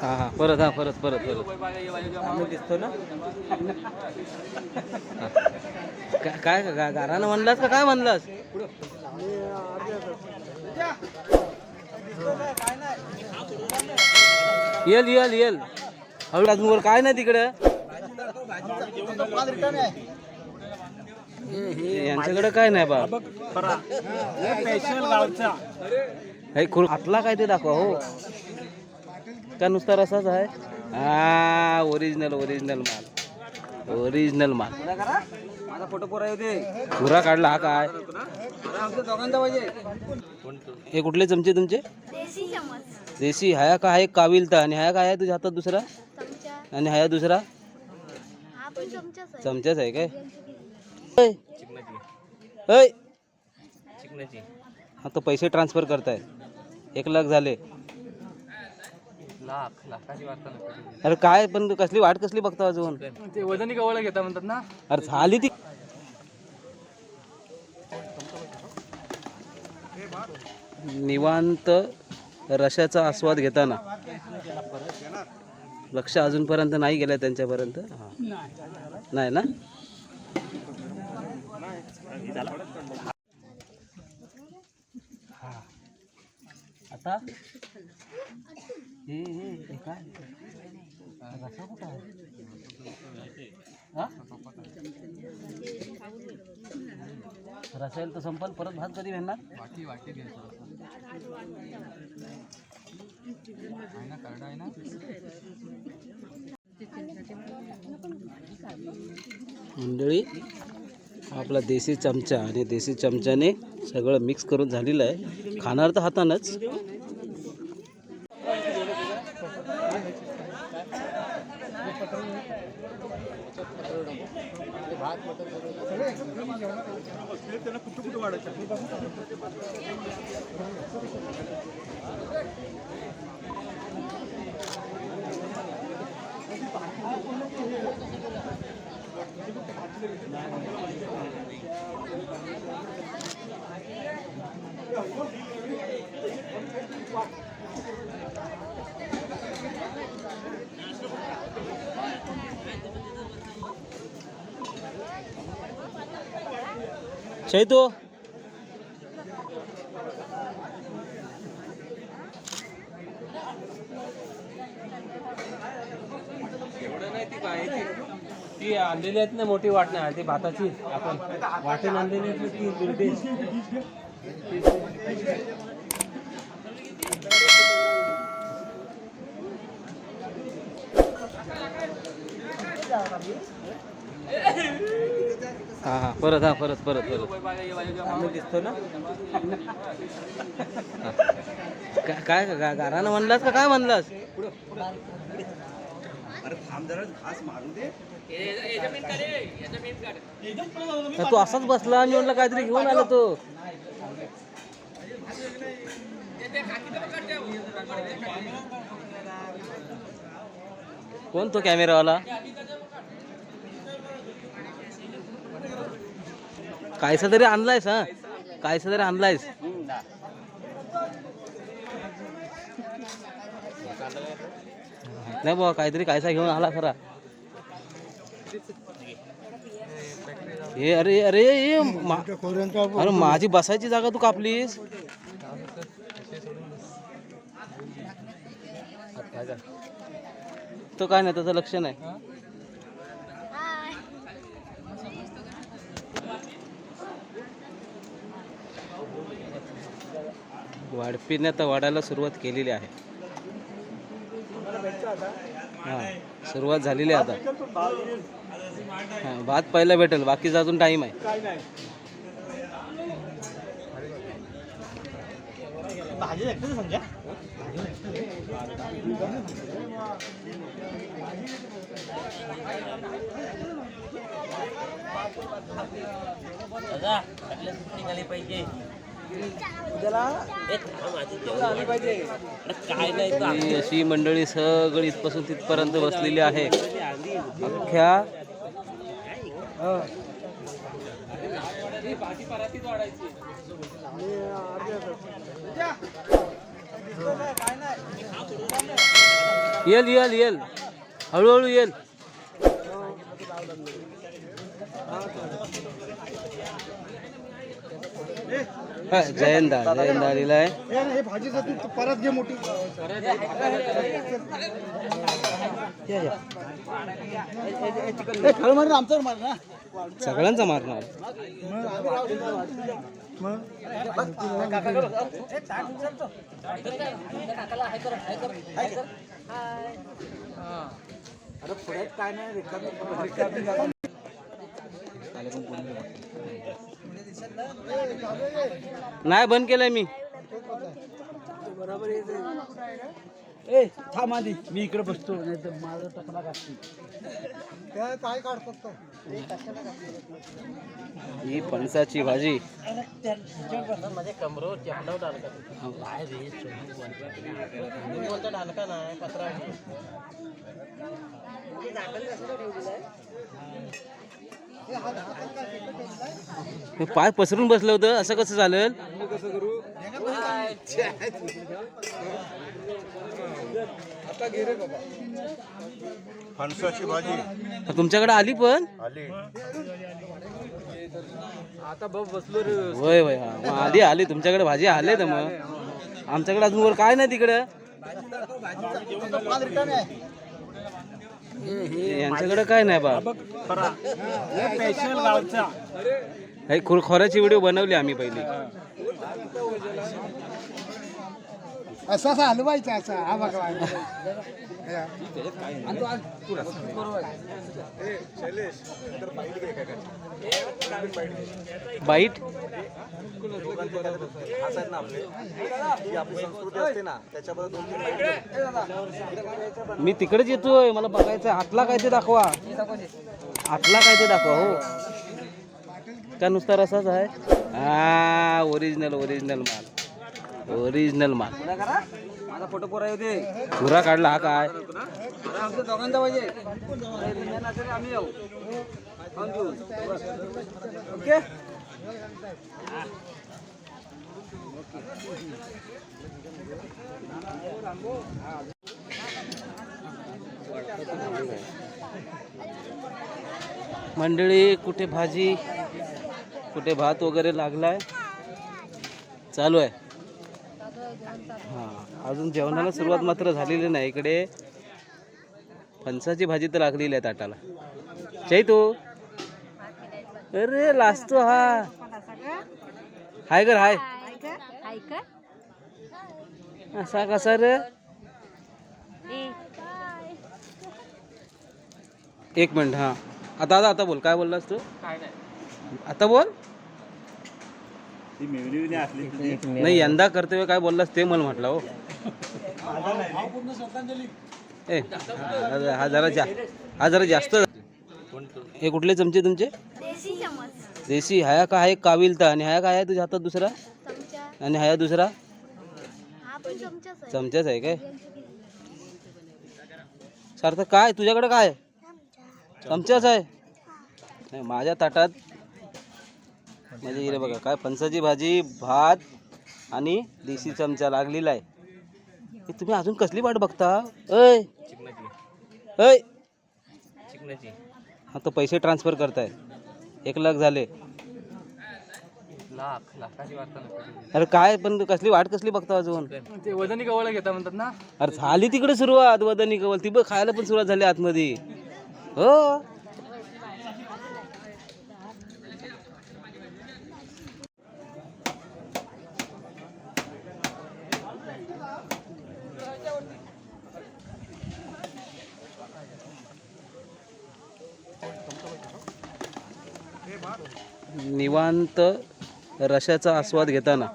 हा हा. परत हा परत परत परत. दिसतो ना? काय गारानं म्हणलास का काय म्हणलास? येल येल येल. हळू अजून काय नाही तिकडं? यांच्याकडे काय नाही बा हे आतला काय ते दाखवा हो. का नुसता रसाच आहे. हा ओरिजिनल ओरिजिनल माल. ओरिजिनल माल. माझा फोटो पोरा होते पुरा काढला हा काय? आमच्या दोघांचा पाहिजे. हे कुठले चमचे तुमचे? देशी चमच. देशी हाया का आहे काविलता आणि हाया काय आहे तुझ्या हातात दुसरा? चमचा. आणि हाया दुसरा? हा पण चमचाच आहे. चमचाच आहे काय. होय आता पैसे ट्रान्सफर करताय. एक लाख झाले. लाख लाखाची वार्ता अरे काय पण कसली वाट कसली बघता अजून? ते वजनी गवळा घेता म्हणतात ना. अरे झाली ती. निवांत रशाचा आस्वाद घेताना. लक्ष अजूनपर्यंत नाही गेलं त्यांच्यापर्यंत? हा. नाही. ना? आता? हे हे हे काय? रसा कुठं आहे? तर संपल परत भात कधी भेटणार? वाटी वाटी घ्यायचं आहे ना? मंडळी आपला देशी चमचा आणि देशी चमच्याने सगळं मिक्स करून झालेलं आहे. खाणार तर हातानंच. शैतो एवढं नाही ती काय ती आणलेली आहेत ना मोठी वाट नाही ती भाताची. आपण वाटेन आणलेली आहेत ना ती परत हा परत परत परत. दिसतो ना? काय गारानं म्हणलास का काय म्हणलास? तू असाच बसला आणि म्हणलं काहीतरी घेऊन आलो तो. कोण तो कॅमेरावाला कायसा तरी आणलायस हा? कायसा तरी आणलायस. नाही बाबा काहीतरी कायसा घेऊन आला खरा. हे अरे अरे अरे माझी बसायची जागा तू कापलीस. तो काय नाही त्याचं लक्ष नाही. वाढपीने आता वाढायला सुरुवात केलेली आहे. हा सुरुवात झालेली आहे आता. हा भात पहिला भेटेल बाकीचा अजून टाईम आहे. ही अशी मंडळी सगळी इथपासून तिथपर्यंत बसलेली आहे. अख्ख्या येल येल येल. हळूहळू येल. हा, जयंदा जयंदा आलेला आहे. परत घे मोठी आमचं मार ना. सगळ्यांचा मारणार अरे पुढे काय नाही रिकामी नाही बंद केलंय मी. ए थांब आधी. मी इकडे बसतो नाही तर माझा टपला काढतो काय ही फणसाची भाजी. माझ्या कमरो चपलाव डालका काय रे डालका नाही पत्रा हे पाय पसरून बसलं होतं. असं कसं चालेल? फणसाची भाजी. तुमच्याकडे आली पण? आली. होय होय हा. मग आली आली. तुमच्याकडे भाजी आले तर मग. आमच्याकडे अजून वर काय नाही तिकडं? यांच्याकडे काय नाही बा. स्पेशल गावचा. हे खोऱ्याची व्हिडिओ बनवली आम्ही पहिली. असा असा हलवायचा असा हा बघा बाईट? मी तिकडेच येतोय मला बघायचं आतला काय ते दाखवा. आतला काय ते दाखवा हो. का नुसता रसाच आहे. हा ओरिजिनल ओरिजिनल माल. ओरिजिनल माल. माझा फोटो पोरा पुरा काढला हा काय? आमच्या दोघांचा पाहिजे. आम्ही येऊ ओके? मंडळी कुठे भाजी? कुठे भात वगैरे लागलाय? चालू आहे. हां अजून जेवणाला सुरुवात मात्र झालेली नाही इकडे. फणसाची भाजी तर लागलेली आहे ताटाला. चैतू अरे लाजतो हा. हाय कर हाय. असा कसा रे? एक मिनिट हा. आता आता आता बोल. काय बोललास तू? काय नाही. आता बोल. नाही यंदा कर्तव्य काय बोललास ते मला म्हटलं हो. ए हा जरा जा. हा जरा जास्त हे कुठले चमचे तुमचे? देशी चमच. देशी. हाया का आहे काविलता. आणि हाया काय आहे तुझ्या हातात दुसरा? चमचा. आणि हाया दुसरा? हा पण चमचाच आहे. चमचाच आहे काय? सार्थक काय? तुझ्याकडे काय चमचाच आहे? नाही माझ्या ताटात म्हणजे इकडे बघा काय फणसाची भाजी भात आणि देशी चमचा लागलेला आहे. तुम्ही अजून कसली वाट बघता? अय अय हा तर पैसे ट्रान्सफर करताय. एक लाख झाले. अरे काय पण कसली वाट कसली बघता अजून? ते वजनी गवळा घेता म्हणतात ना? अरे झाली तिकडे सुरुवात वदनी कवल ती बघ खायला पण सुरुवात झाली आतमध्ये. हो. निवांत रशाचा आस्वाद घेताना.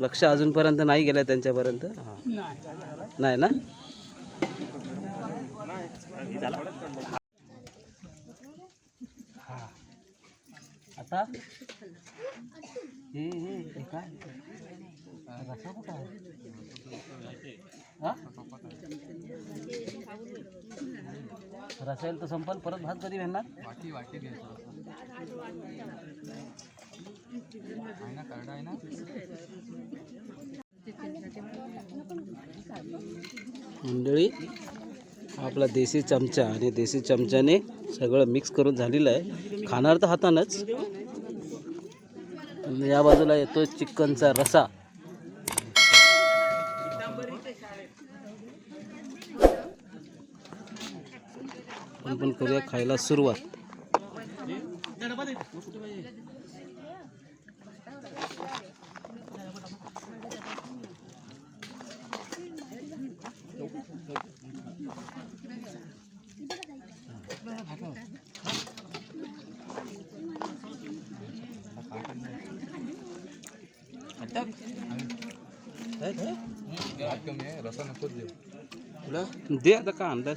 लक्ष अजूनपर्यंत नाही गेलं त्यांच्यापर्यंत? नाही ना? आता? हे हे काय रसा कुठं रसायला तर संपल परत भात कधी भेटणार? वाटी वाटी घ्यायचं आहे ना कार्ड आहे ना? मंडळी आपला देशी चमचा आणि देशी चमच्याने सगळं मिक्स करून झालेलं आहे. खाणार तर हातानंच. आणि या बाजूला येतो चिकनचा रसा. आपण पण करूया खायला सुरुवात. दे आता का अंदाज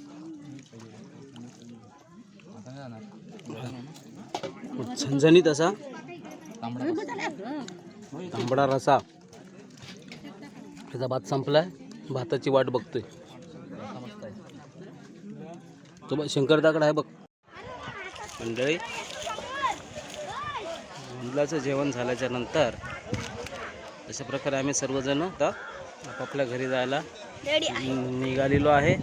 झणझणीत असा. तांबडा रसा. त्याचा भात संपलाय. भाताची वाट बघतोय. तो बघ शंकरदाकडे आहे बघ. मंडळी मुलाचं जेवण झाल्याच्यानंतर अशा प्रकारे आम्ही सर्वजण आता आपापल्या घरी जायला निघालेलो आहे.